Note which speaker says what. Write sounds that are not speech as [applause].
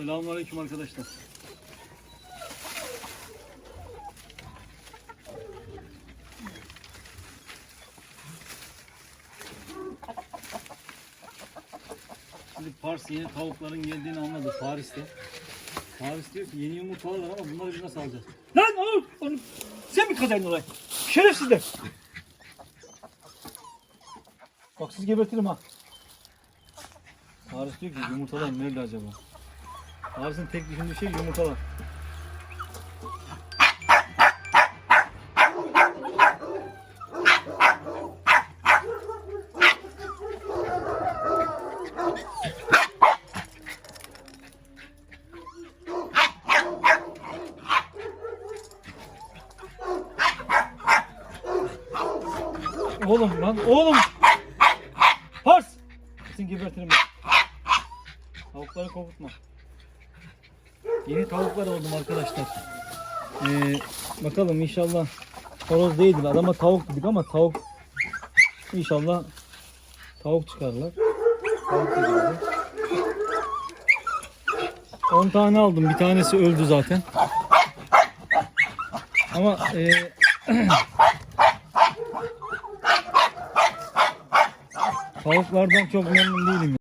Speaker 1: Selamünaleyküm arkadaşlar. Şimdi Pars yeni tavukların geldiğini anladı Paris'te. Paris diyor ki yeni yumurtalar var ama bunları biz nasıl alacağız? Lan oğlum onu sen mi kazandın orayı? Şerefsizler. Bak siz gebertirim ha. Paris diyor ki yumurtalar nerede acaba? Paris'in tek düşündüğü şey yumurtalar. Oğlum lan oğlum. Pars. Kesin gebertirim ben. Tavukları korkutma. Yeni tavuklar oldum arkadaşlar. Ee, bakalım inşallah horoz değildir. Adama tavuk dedik ama tavuk inşallah tavuk çıkarlar. Tavuk da geldi. 10 tane aldım. Bir tanesi öldü zaten. Ama e, [clears throat] tavuklardan çok memnun değilim.